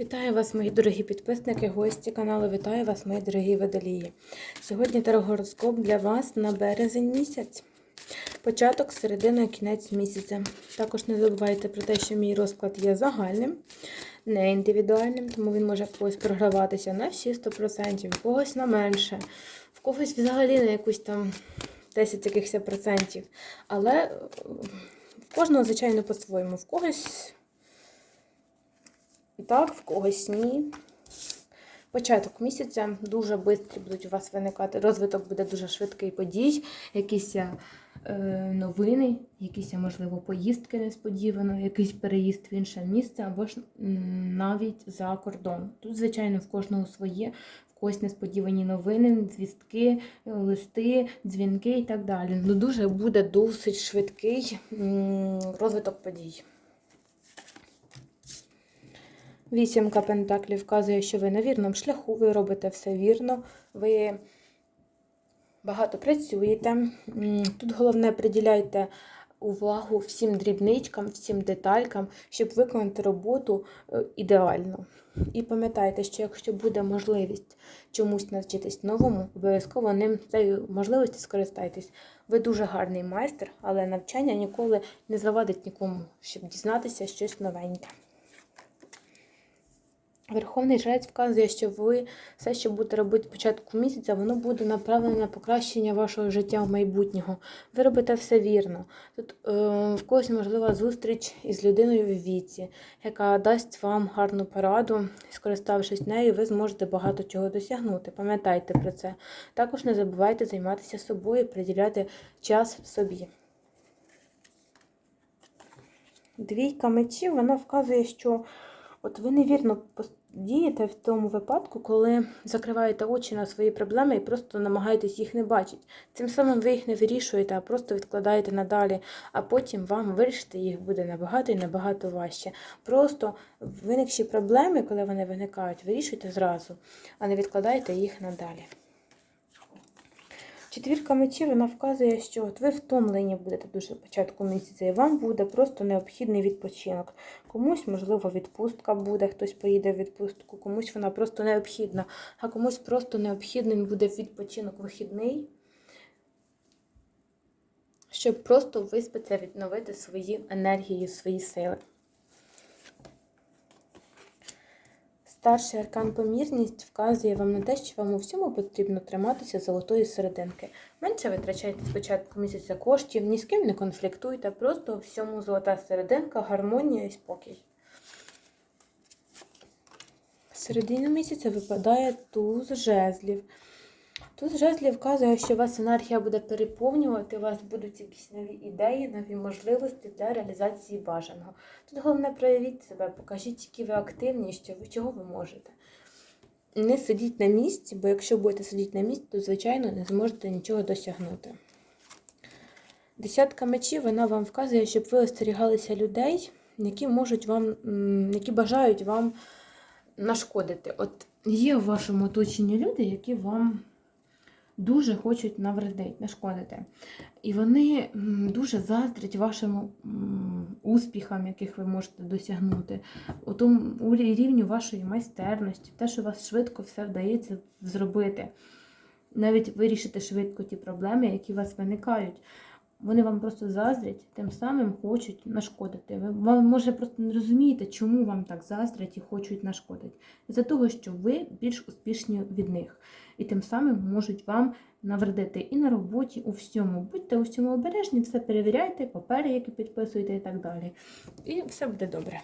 Вітаю вас, мої дорогі підписники, гості каналу. Вітаю вас, мої дорогі водолії. Сьогодні тарогороскоп для вас на березень місяць. Початок, середина кінець місяця. Також не забувайте про те, що мій розклад є загальним, не індивідуальним, тому він може когось програватися на всі 100%, в когось на менше, в когось взагалі на якусь там 10 якихось процентів. Але в кожного, звичайно, по-своєму. В когось так, в когось ні. Початок місяця дуже швидко будуть у вас виникати. Розвиток буде дуже швидкий подій, якісь е, новини, якісь, можливо, поїздки несподівано, якийсь переїзд в інше місце або ж навіть за кордон. Тут, звичайно, в кожного своє, в когось несподівані новини, звістки, листи, дзвінки і так далі. Ну, дуже буде досить швидкий розвиток подій. Вісімка пентаклів вказує, що ви на вірному шляху, ви робите все вірно, ви багато працюєте. Тут головне приділяйте увагу всім дрібничкам, всім деталькам, щоб виконати роботу е, ідеально. І пам'ятайте, що якщо буде можливість чомусь навчитись новому, обов'язково ним цією можливістю скористайтесь. Ви дуже гарний майстер, але навчання ніколи не завадить нікому, щоб дізнатися щось новеньке. Верховний жрець вказує, що ви все, що будете робити початку місяця, воно буде направлене на покращення вашого життя в майбутнього. Ви робите все вірно. Тут е, в когось можлива зустріч із людиною в віці, яка дасть вам гарну пораду, скориставшись нею, ви зможете багато чого досягнути. Пам'ятайте про це. Також не забувайте займатися собою, приділяти час собі. Двійка мечів, вона вказує, що От ви невірно дієте в тому випадку, коли закриваєте очі на свої проблеми і просто намагаєтесь їх не бачити. Цим самим ви їх не вирішуєте, а просто відкладаєте надалі, а потім вам вирішити їх буде набагато і набагато важче. Просто виникші проблеми, коли вони виникають, вирішуйте зразу, а не відкладайте їх надалі. Четвірка мечів вона вказує, що от ви втомлені будете дуже початку місяця, і вам буде просто необхідний відпочинок. Комусь, можливо, відпустка буде, хтось поїде в відпустку, комусь вона просто необхідна, а комусь просто необхідним буде відпочинок вихідний, щоб просто виспатися, відновити свої енергії, свої сили. Старший аркан помірність вказує вам на те, що вам у всьому потрібно триматися золотої серединки. Менше витрачайте спочатку місяця коштів, ні з ким не конфліктуйте, просто у всьому золота серединка, гармонія і спокій. Середина місяця випадає туз жезлів. Туз жезлів вказує, що вас енергія буде переповнювати, у вас будуть якісь нові ідеї, нові можливості для реалізації бажаного. Тут головне проявіть себе, покажіть, які ви активні, що ви чого ви можете. Не сидіть на місці, бо якщо будете сидіти на місці, то, звичайно, не зможете нічого досягнути. Десятка мечів вона вам вказує, щоб ви остерігалися людей, які можуть вам, які бажають вам нашкодити. От є в вашому оточенні люди, які вам дуже хочуть навредити, нашкодити. І вони дуже заздрять вашим успіхам, яких ви можете досягнути, у тому рівні вашої майстерності, те, що у вас швидко все вдається зробити. Навіть вирішити швидко ті проблеми, які у вас виникають. Вони вам просто заздрять, тим самим хочуть нашкодити. Ви, може, просто не розумієте, чому вам так заздрять і хочуть нашкодити. За того, що ви більш успішні від них. І тим самим можуть вам навредити і на роботі, у всьому. Будьте у всьому обережні, все перевіряйте, папери, які підписуєте і так далі. І все буде добре.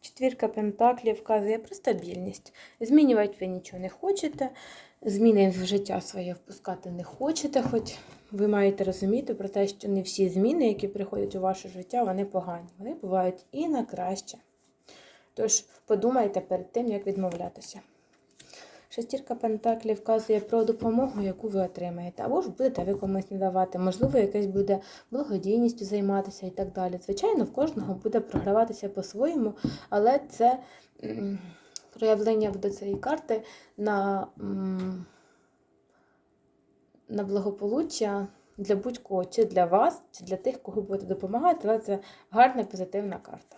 Четвірка пентаклів вказує про стабільність. Змінювати ви нічого не хочете, зміни в життя своє впускати не хочете, хоч ви маєте розуміти про те, що не всі зміни, які приходять у ваше життя, вони погані. Вони бувають і на краще. Тож подумайте перед тим, як відмовлятися. Шестірка Пентаклів вказує про допомогу, яку ви отримаєте, або ж будете ви комусь надавати, можливо, якась буде благодійністю займатися і так далі. Звичайно, в кожного буде програватися по-своєму, але це проявлення буде цієї карти на, на благополуччя для будь-кого, чи для вас, чи для тих, кого будете допомагати, але це гарна позитивна карта.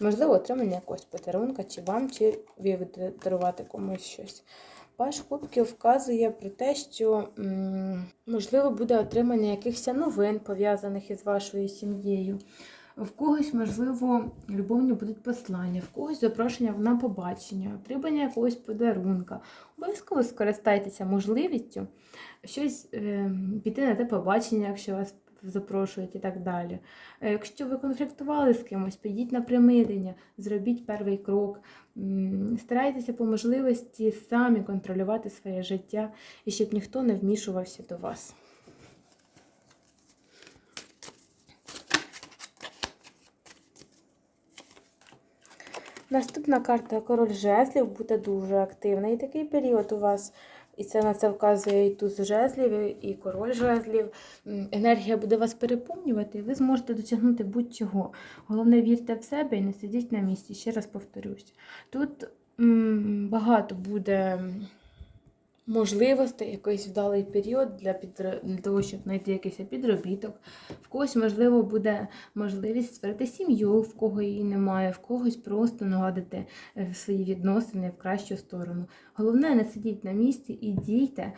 Можливо, отримання якогось подарунка, чи вам, чи ви дарувати комусь щось. Паш кубків вказує про те, що можливо буде отримання якихось новин, пов'язаних із вашою сім'єю. В когось, можливо, любовні будуть послання, в когось запрошення на побачення, отримання якогось подарунка. Обов'язково скористайтеся можливістю щось е, піти на те побачення, якщо вас запрошують і так далі. Е, Якщо ви конфліктували з кимось, підіть на примирення, зробіть перший крок. Старайтеся по можливості самі контролювати своє життя і щоб ніхто не вмішувався до вас. Наступна карта король жезлів буде дуже активний такий період у вас. І це на це вказує і туз жезлів, і король жезлів. Енергія буде вас переповнювати, і ви зможете досягнути будь-чого. Головне, вірте в себе і не сидіть на місці. Ще раз повторюсь. Тут м, багато буде можливостей, якийсь вдалий період для, підр... для того, щоб знайти якийсь підробіток. В когось, можливо, буде можливість створити сім'ю, в кого її немає, в когось просто наладити е, свої відносини в кращу сторону. Головне, не сидіть на місці і дійте,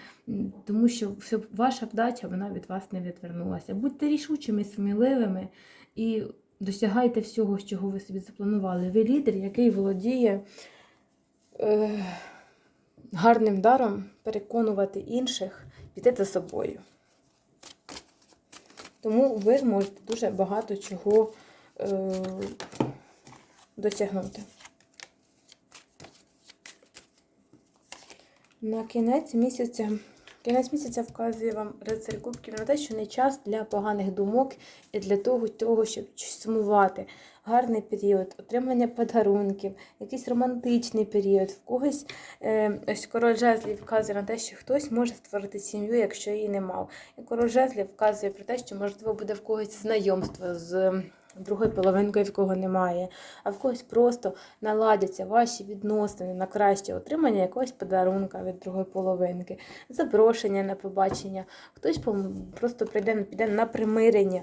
тому що ваша вдача вона від вас не відвернулася. Будьте рішучими, сміливими і досягайте всього, чого ви собі запланували. Ви лідер, який володіє. Е гарним даром переконувати інших піти за собою. Тому ви зможете дуже багато чого е, досягнути. На кінець місяця. Кінець місяця вказує вам рицарь кубків на те, що не час для поганих думок і для того, того щоб сумувати. Гарний період, отримання подарунків, якийсь романтичний період. В когось е, ось король жезлів вказує на те, що хтось може створити сім'ю, якщо її не мав. І король жезлів вказує про те, що можливо буде в когось знайомство з другою половинкою, в кого немає, а в когось просто наладяться ваші відносини на краще отримання якогось подарунка від другої половинки, запрошення на побачення, хтось просто прийде, піде на примирення.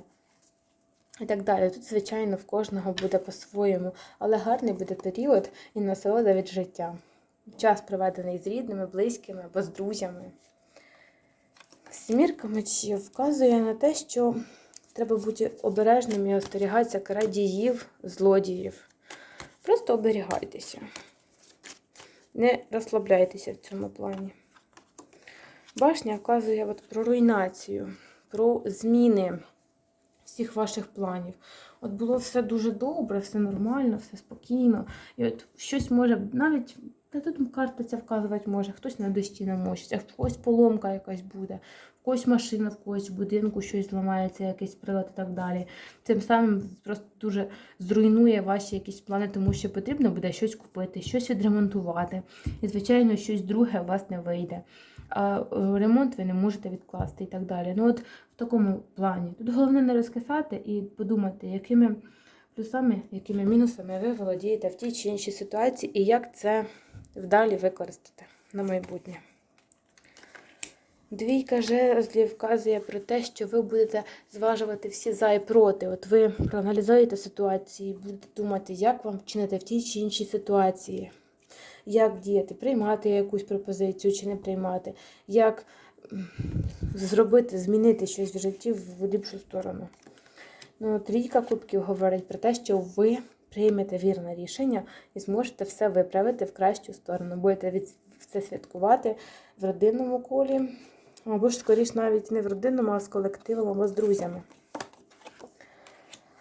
І так далі. Тут, звичайно, в кожного буде по-своєму, але гарний буде період і насолода від життя. Час проведений з рідними, близькими або з друзями. Сімірка мечів вказує на те, що треба бути обережним і остерігатися крадіїв, злодіїв. Просто оберігайтеся. Не розслабляйтеся в цьому плані. Башня вказує от про руйнацію, про зміни всіх ваших планів. От було все дуже добре, все нормально, все спокійно. І от щось може навіть. Та тут карта ця вказувати може, хтось на дощі намочиться, когось поломка якась буде, в когось машина, в когось в будинку щось зламається, якийсь прилад і так далі. Цим самим просто дуже зруйнує ваші якісь плани, тому що потрібно буде щось купити, щось відремонтувати. І, звичайно, щось друге у вас не вийде. А е, ремонт ви не можете відкласти і так далі. Ну от в такому плані. Тут головне не розкисати і подумати, якими плюсами, якими мінусами ви володієте в тій чи іншій ситуації, і як це вдалі використати на майбутнє. Двійка жезлів вказує про те, що ви будете зважувати всі за і проти. От ви проаналізуєте ситуації, будете думати, як вам вчинити в тій чи іншій ситуації, як діяти, приймати якусь пропозицію чи не приймати, як зробити, змінити щось в житті в ліпшу сторону. Ну, Трійка кубків говорить про те, що ви приймете вірне рішення і зможете все виправити в кращу сторону. Будете від це святкувати в родинному колі, або ж, скоріш, навіть не в родинному, а з колективом або з друзями.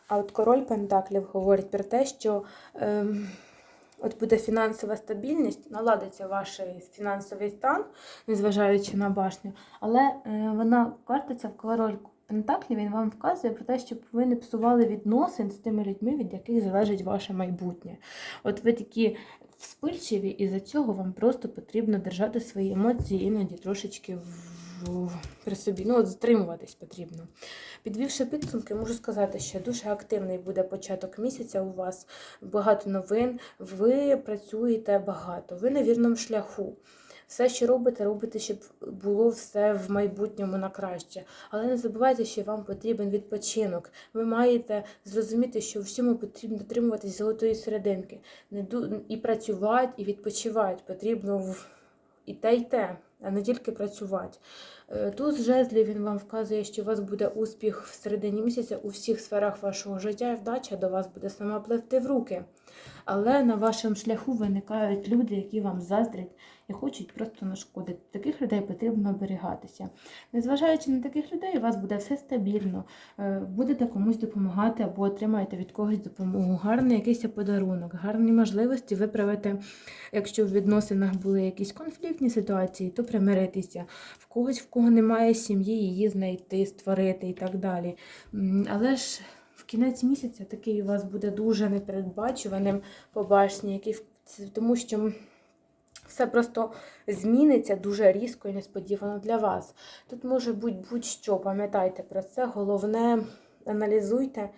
А от король Пентаклів говорить про те, що ем, от буде фінансова стабільність, наладиться ваш фінансовий стан, незважаючи на башню, але е, вона картиться в король Пентаклі, він вам вказує про те, щоб ви не псували відносин з тими людьми, від яких залежить ваше майбутнє. От ви такі вспильчиві, і за цього вам просто потрібно держати свої емоції іноді трошечки в, при собі. Ну, от затримуватись потрібно. Підвівши підсумки, можу сказати, що дуже активний буде початок місяця у вас, багато новин, ви працюєте багато, ви на вірному шляху. Все, що робите, робите, щоб було все в майбутньому на краще. Але не забувайте, що вам потрібен відпочинок. Ви маєте зрозуміти, що всьому потрібно дотримуватись золотої серединки. Не і працювати, і відпочивати. Потрібно в- і те, і те, а не тільки працювати. Е, Тут з жезлів він вам вказує, що у вас буде успіх в середині місяця у всіх сферах вашого життя, і вдача до вас буде сама пливти в руки. Але на вашому шляху виникають люди, які вам заздрять і хочуть просто нашкодити. Таких людей потрібно оберігатися. Незважаючи на таких людей, у вас буде все стабільно. Е, Будете комусь допомагати або отримаєте від когось допомогу. Гарний якийсь подарунок, гарні можливості виправити, якщо в відносинах були якісь конфліктні ситуації, то примиритися. В когось, в кого немає сім'ї, її знайти, створити і так далі. Але ж в кінець місяця такий у вас буде дуже непередбачуваним по башні, який тому що все просто зміниться дуже різко і несподівано для вас. Тут може бути будь-що, пам'ятайте про це. Головне, аналізуйте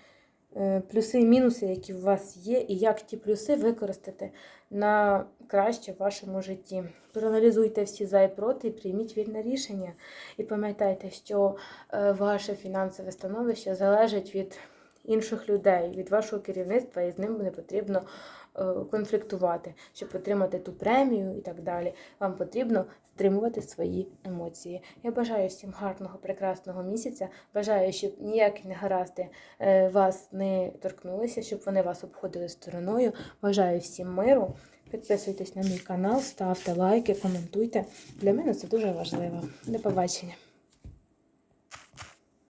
е, плюси і мінуси, які у вас є, і як ті плюси використати на краще в вашому житті. Проаналізуйте всі за і проти і прийміть вільне рішення. І пам'ятайте, що е, ваше фінансове становище залежить від інших людей, від вашого керівництва, і з ним не потрібно конфліктувати, щоб отримати ту премію і так далі. Вам потрібно стримувати свої емоції. Я бажаю всім гарного, прекрасного місяця. Бажаю, щоб ніякі негаразди е, вас не торкнулися, щоб вони вас обходили стороною. Бажаю всім миру. Підписуйтесь на мій канал, ставте лайки, коментуйте. Для мене це дуже важливо. До побачення.